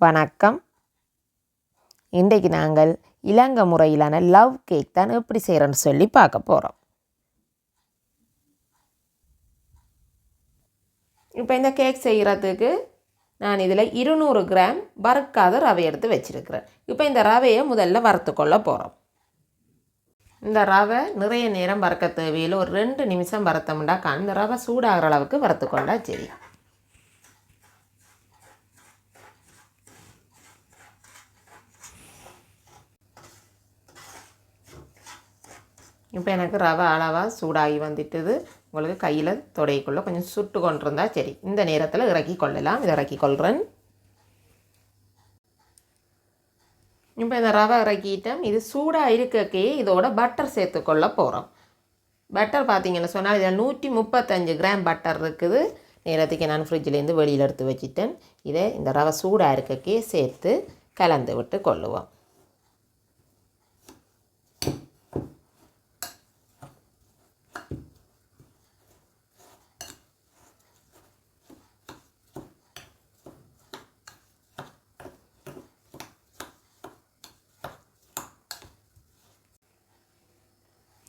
வணக்கம். இன்றைக்கு நாங்கள் இலங்கை முறையிலான லவ் கேக் தான் எப்படி செய்கிறோன்னு சொல்லி பார்க்க போகிறோம் இப்போ இந்த கேக் செய்கிறதுக்கு நான் இதில் இருநூறு கிராம் வறுக்காத ரவை எடுத்து வச்சுருக்கிறேன். இப்போ இந்த ரவையை முதல்ல வறுத்துக்கொள்ள போகிறோம் இந்த ரவை நிறைய நேரம் வறுக்க தேவையில் ஒரு ரெண்டு நிமிஷம் வறுத்தோம்னா அந்த ரவை சூடாகிற அளவுக்கு வறுத்துக்கொண்டா சரி. இப்போ எனக்கு ரவை அளவாக சூடாகி வந்துட்டுது. உங்களுக்கு கையில் தொடைக்குள்ளே கொஞ்சம் சுட்டு கொண்டிருந்தா சரி. இந்த நேரத்தில் இறக்கி கொள்ளலாம். இதை இறக்கி கொள்கிறேன் இப்போ இந்த ரவை இறக்கிட்டேன். இது சூடாக இருக்கக்கே இதோட பட்டர் சேர்த்துக்கொள்ள போகிறோம் பட்டர் பார்த்தீங்கன்னு சொன்னால் இதில் நூற்றி முப்பத்தஞ்சு கிராம் பட்டர் இருக்குது. நேரத்துக்கு நான் ஃப்ரிட்ஜிலேருந்து வெளியில் எடுத்து வச்சுட்டேன். இதை இந்த ரவை சூடாக இருக்கக்கே சேர்த்து கலந்து விட்டு கொள்ளுவோம்.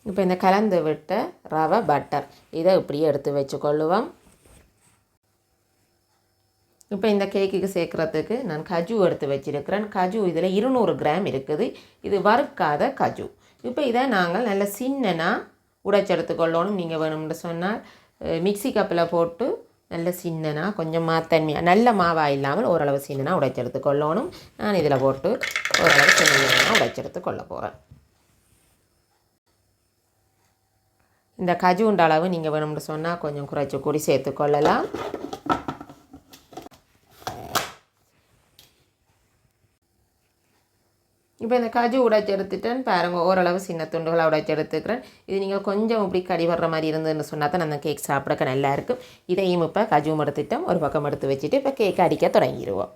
இப்போ இந்த கலந்து விட்ட ரவை பட்டர் இதை இப்படியே எடுத்து வச்சுக்கொள்ளுவோம். இப்போ இந்த கேக்குக்கு சேர்க்குறதுக்கு நான் கஜு எடுத்து வச்சிருக்கிறேன். கஜு இதில் இருநூறு கிராம் இருக்குது. இது வறுக்காத கஜு. இப்போ இதை நாங்கள் நல்ல சின்னனாக உடைச்சி எடுத்துக்கொள்ளணும் நீங்கள் வேணும்னு சொன்னால் மிக்சி கப்பில் போட்டு நல்ல சின்னனாக கொஞ்சம் மாத்தன்மையாக நல்ல மாவாக இல்லாமல் ஓரளவு சின்னனாக உடைச்செடுத்து கொள்ளணும் நான் இதில் போட்டு ஓரளவு சின்னனாக உடைச்செடுத்து கொள்ள போகிறேன் இந்த கஜுண்ட அளவு நீங்கள் வேணும்னு சொன்னால் கொஞ்சம் குறைச்சி கூடி சேர்த்துக்கொள்ளலாம் இப்போ இந்த கஜு உடைச்சி எடுத்துட்டேன் பாருங்கள் ஓரளவு சின்ன துண்டுகளாக உடைச்சி எடுத்துக்கிறேன் இது நீங்கள் கொஞ்சம் இப்படி கடி வர்ற மாதிரி இருந்ததுன்னு சொன்னால் தான் அந்த கேக் சாப்பிடக்க நல்லா இருக்கும். இதையும் இப்போ கஜுவும் எடுத்துட்டோம் ஒரு பக்கம் எடுத்து வச்சுட்டு இப்போ கேக் அடிக்க தொடங்கிடுவோம்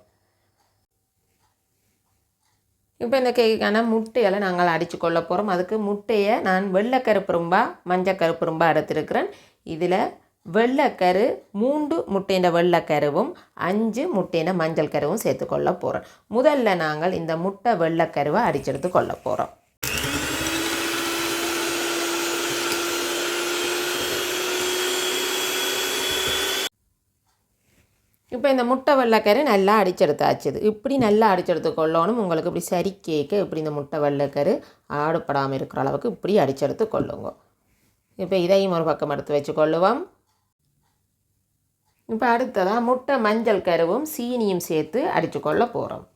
இப்போ இந்த கேக்குக்கான முட்டைகளை நாங்கள் அடித்து கொள்ள போகிறோம் அதுக்கு முட்டையை நான் வெள்ளை கருப்புரும்பா மஞ்சள் கருப்புரும்பா எடுத்திருக்கிறேன் இதில் வெள்ளைக்கரு மூன்று முட்டையின் வெள்ளைக்கருவும் அஞ்சு முட்டையின் மஞ்சள் கருவும் சேர்த்து கொள்ள போகிறோம் முதல்ல நாங்கள் இந்த முட்டை வெள்ளைக்கருவை அடிச்செடுத்து கொள்ள போகிறோம் இப்போ இந்த முட்டை வெள்ளைக்கறி நல்லா அடிச்செடுத்தாச்சுது. இப்படி நல்லா அடிச்செடுத்து கொள்ளணும் உங்களுக்கு இப்படி சரி கேட்க இப்படி இந்த முட்டை வெள்ளைக்கரு ஆடுபடாமல் இருக்கிற அளவுக்கு இப்படி அடிச்செடுத்து கொள்ளுங்க. இப்போ இதையும் ஒரு பக்கம் எடுத்து வச்சு கொள்ளுவோம் இப்போ அடுத்ததாக முட்டை மஞ்சள் கருவும் சீனியும் சேர்த்து அடித்து கொள்ள போகிறோம்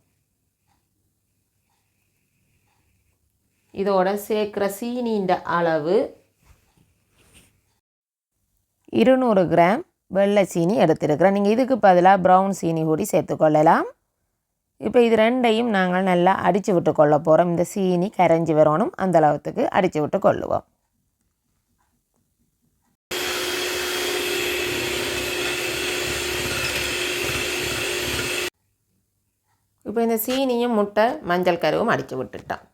இதோட சேர்க்குற சீனின்ற அளவு இருநூறு கிராம். வெள்ளை சீனி எடுத்திருக்கிறேன் நீங்கள் இதுக்கு பதிலாக ப்ரௌன் சீனி கூடி சேர்த்துக்கொள்ளலாம் இப்போ இது ரெண்டையும் நாங்கள் நல்லா அடித்து விட்டு கொள்ள போகிறோம் இந்த சீனி கரைஞ்சி வரணும். அந்தளவுக்கு அடித்து விட்டு கொள்ளுவோம். இப்போ இந்த சீனியும் முட்டை மஞ்சள் கருவும் அடித்து விட்டுட்டோம்.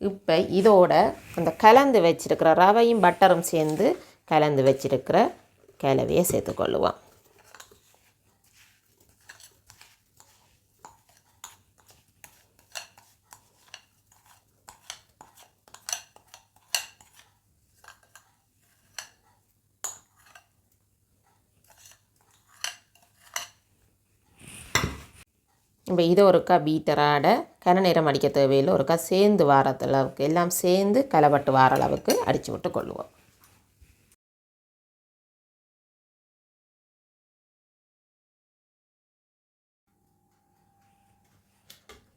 இப்போ இதோட அந்த கலந்து வச்சிருக்கிற ரவையும் பட்டரும் சேர்ந்து கலந்து வச்சிருக்கிற கிளவியை சேர்த்துக்கொள்ளுவோம் இப்போ இதை ஒருக்கா பீட்டராட கன நேரம் அடிக்க தேவையில்லை. ஒருக்கா சேர்ந்து வார அளவுக்கு எல்லாம் சேர்ந்து களைப்பட்டு வார அளவுக்கு அடித்து விட்டு கொள்ளுவோம்.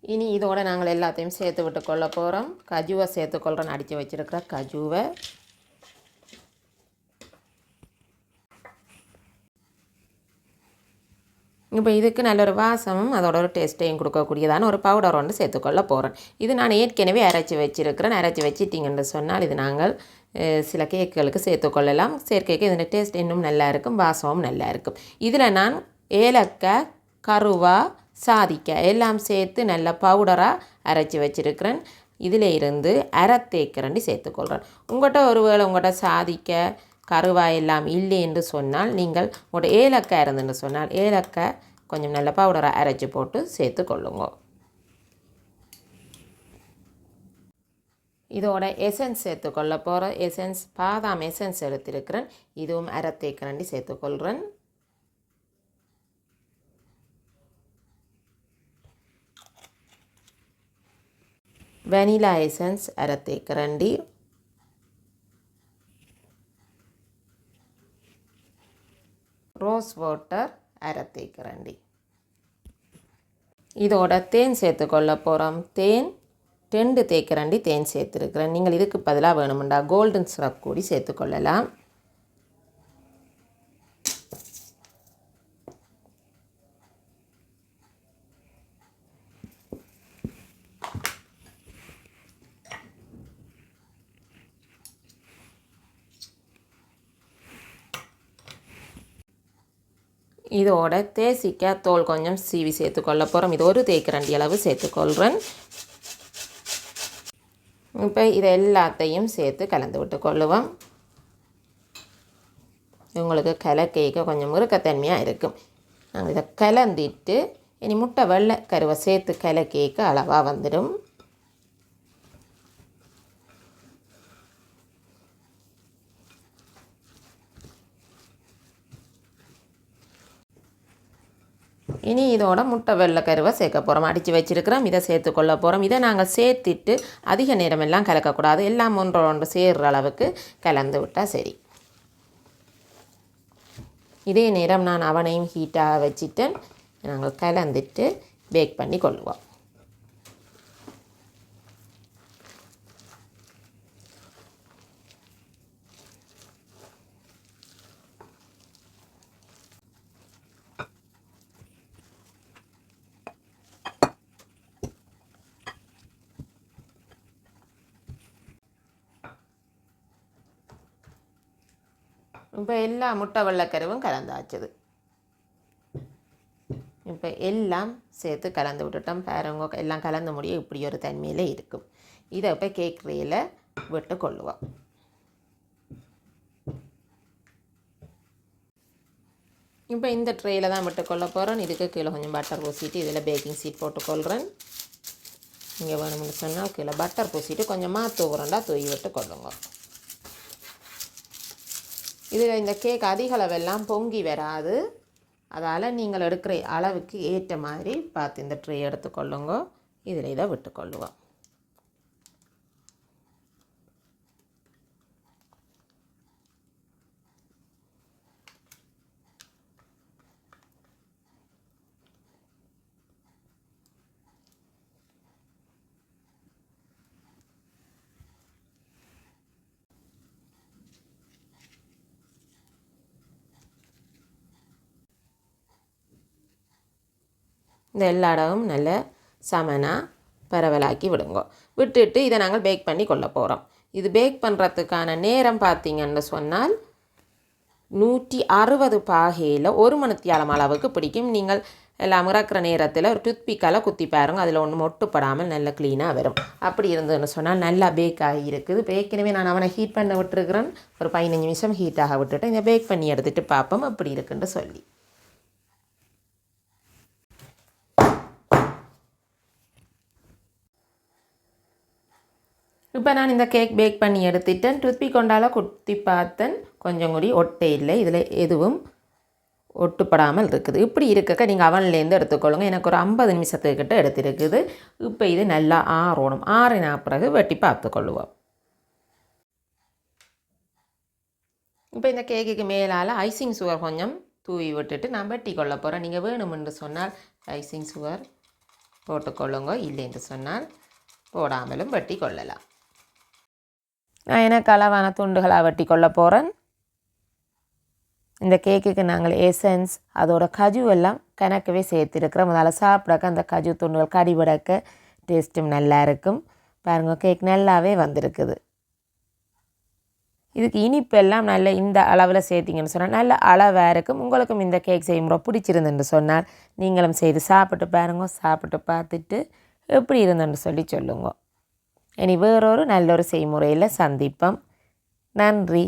இனி இதோட நாங்கள் எல்லாத்தையும் சேர்த்து விட்டு கொள்ள போகிறோம் கஜுவை சேர்த்துக்கொள்கிறேன் அடித்து வச்சுருக்கிற கஜுவை. இப்போ இதுக்கு நல்ல ஒரு வாசமும் அதோட ஒரு டேஸ்ட்டையும் கொடுக்கக்கூடியதான ஒரு பவுடர் ஒன்று சேர்த்துக்கொள்ள போகிறேன் இது நான் ஏற்கனவே அரைச்சி வச்சுருக்கிறேன். அரைச்சி வச்சிட்டிங்கன்னு சொன்னால் இது நாங்கள் சில கேக்குகளுக்கு சேர்த்துக்கொள்ளலாம் சேர்க்கைக்கு இதோட டேஸ்ட் இன்னும் நல்லா இருக்கும் வாசமும் நல்லா இருக்கும். இதில் நான் ஏலக்காய் கருவா சாதிக்க எல்லாம் சேர்த்து நல்ல பவுடராக அரைச்சி வச்சுருக்கிறேன். இதில் இருந்து அரை தேக்கரண்டி சேர்த்துக்கொள்கிறேன் உங்கள்கிட்ட ஒருவேளை உங்கள்கிட்ட சாதிக்க கருவாய் எல்லாம் இல்லை என்று சொன்னால் நீங்கள் உங்களோட ஏலக்காய் இருந்துன்னு சொன்னால் ஏலக்காய் கொஞ்சம் நல்ல பவுடராக அரைச்சி போட்டு சேர்த்து கொள்ளுங்க இதோட எசன்ஸ் சேர்த்துக்கொள்ள போகிற எசன்ஸ் பாதாம் எசன்ஸ் எடுத்திருக்கிறேன். இதுவும் அரை தேக்கரண்டி சேர்த்துக்கொள்கிறேன் வெனிலா எசன்ஸ் அரை தேக்கரண்டி ரோஸ் வாட்டர் அரை தேக்கரண்டி இதோட தேன் சேர்த்துக்கொள்ள போகிறோம் தேன் ரெண்டு தேக்கரண்டி தேன் சேர்த்துருக்குறேன். நீங்கள் இதுக்கு பதிலாக வேணுமெண்டா கோல்டன் ஸ்ரப் கூடி சேர்த்துக்கொள்ளலாம் இதோட தேசிக்காய் தோல் கொஞ்சம் சீவி சேர்த்துக்கொள்ள போகிறோம் இது ஒரு தேக்கரண்டி அளவு சேர்த்துக்கொள்கிறேன் இப்போ இதை எல்லாத்தையும் சேர்த்து கலந்து விட்டு கொள்ளுவோம். உங்களுக்கு கலக்கைக்க கொஞ்சம் முறுக்கத்தன்மையாக இருக்கும். நாங்கள் இதை கலந்திட்டு இனி முட்டை வெள்ளை கருவை சேர்த்து கலக்கேக்க அளவாக வந்துடும். இனி இதோட முட்டை வெள்ளை கருவை சேர்க்க போகிறோம் அடித்து வச்சுருக்கிறோம். இதை சேர்த்து கொள்ள போகிறோம் இதை நாங்கள் சேர்த்துட்டு அதிக நேரமெல்லாம் கலக்கக்கூடாது. எல்லாம் ஒன்று ஒன்று சேர்கிற அளவுக்கு கலந்து விட்டால் சரி. இதே நேரம் நான் அவனையும் ஹீட்டாக வச்சுட்டேன் நாங்கள் கலந்துட்டு பேக் பண்ணி கொள்வோம் இப்போ எல்லா முட்டை வெள்ளைக்கருவும் கலந்தாச்சுது. இப்போ எல்லாம் சேர்த்து கலந்து விட்டுட்டோம். பாருங்க எல்லாம் கலந்து முடிய இப்படி ஒரு தன்மையில் இருக்கும். இதை இப்போ கேக் ரேயில் விட்டு கொள்ளுவோம். இப்போ இந்த ட்ரேயில் தான் விட்டு கொள்ள இதுக்கு கீழே கொஞ்சம் பட்டர் பூசிட்டு இதில் பேக்கிங் சீட் போட்டுக்கொள்கிறேன் இங்கே வேணும்னு சொன்னால் கீழே பட்டர் பூசிட்டு கொஞ்சமாக தூவுறண்டா தூவி விட்டு கொள்ளுங்க. இதில் இந்த கேக் அதிக அளவெல்லாம் பொங்கி வராது. அதால் நீங்கள் எடுக்கிற அளவுக்கு ஏற்ற மாதிரி பார்த்து இந்த ட்ரே எடுத்துக்கொள்ளுங்க. இதில் இதை விட்டுக்கொள்ளுவோம். இந்த எல்லா இடமும் நல்ல சமனாக பரவலாக்கி விடுங்க. விட்டுட்டு இதை நாங்கள் பேக் பண்ணி கொள்ள போகிறோம் இது பேக் பண்ணுறதுக்கான நேரம் பார்த்தீங்கன்னு சொன்னால் நூற்றி அறுபது பாகையில் ஒரு மணித்தியாலம் அளவுக்கு பிடிக்கும். நீங்கள் எல்லாம் இறக்குற நேரத்தில் ஒரு டூத்பிக்கால் குத்தி பாருங்க. அதில் ஒன்றும் ஒட்டுப்படாமல் நல்ல க்ளீனாக வரும். அப்படி இருந்ததுன்னு சொன்னால் நல்லா பேக் ஆகி இருக்குது. ஏற்கனவே நான் அவனை ஹீட் பண்ண விட்டுருக்குறேன். ஒரு பதினஞ்சு நிமிஷம் ஹீட்டாக விட்டுட்டு இதை பேக் பண்ணி எடுத்துகிட்டு பார்ப்போம். அப்படி இருக்குன்னு சொல்லி. இப்போ நான் இந்த கேக் பேக் பண்ணி எடுத்துட்டேன். டுத்பி கொண்டால குத்தி பார்த்தேன். கொஞ்சம் கூடி ஒட்டை இல்லை. இதில் எதுவும் ஒட்டுப்படாமல் இருக்குது. இப்படி இருக்கக்க நீங்கள் அவன்லேருந்து எடுத்துக்கொள்ளுங்க. எனக்கு ஒரு ஐம்பது நிமிஷத்துக்கிட்ட எடுத்துருக்குது. இப்போ இது நல்லா ஆறணும். ஆறினா பிறகு வெட்டி பார்த்துக்கொள்ளுவோம். இப்போ இந்த கேக்குக்கு மேலால் ஐசிங் சுகர் கொஞ்சம் தூவி விட்டுட்டு நான் வெட்டி கொள்ள போகிறேன் நீங்கள் வேணுமென்று சொன்னால் ஐசிங் சுகர் போட்டுக்கொள்ளுங்க. இல்லைன்னு சொன்னால் போடாமலும் வெட்டி கொள்ளலாம். நான் எனக்கு அளவான துண்டுகளாக வெட்டி கொள்ள போகிறேன் இந்த கேக்குக்கு நாங்கள் எசன்ஸ் அதோட கஜு எல்லாம் கணக்கவே சேர்த்துருக்குறோம். முதல்ல சாப்பிடக்க அந்த கஜு துண்டுகள் கடிபடக்க டேஸ்ட்டும் நல்லா இருக்கும். பாருங்கள் கேக் நல்லாவே வந்திருக்குது. இதுக்கு இனிப்பு எல்லாம் நல்ல இந்த அளவில் சேர்த்திங்கன்னு சொன்னால் நல்ல அளவாக இருக்கும். உங்களுக்கும் இந்த கேக் செய்யும்போது பிடிச்சிருந்துன்னு சொன்னால் நீங்களும் செய்து சாப்பிட்டு பாருங்க சாப்பிட்டு பார்த்துட்டு எப்படி இருந்துன்னு சொல்லி சொல்லுங்கள் இனி வேறொரு நல்ல ஒரு செய்முறையில் சந்திப்போம் நன்றி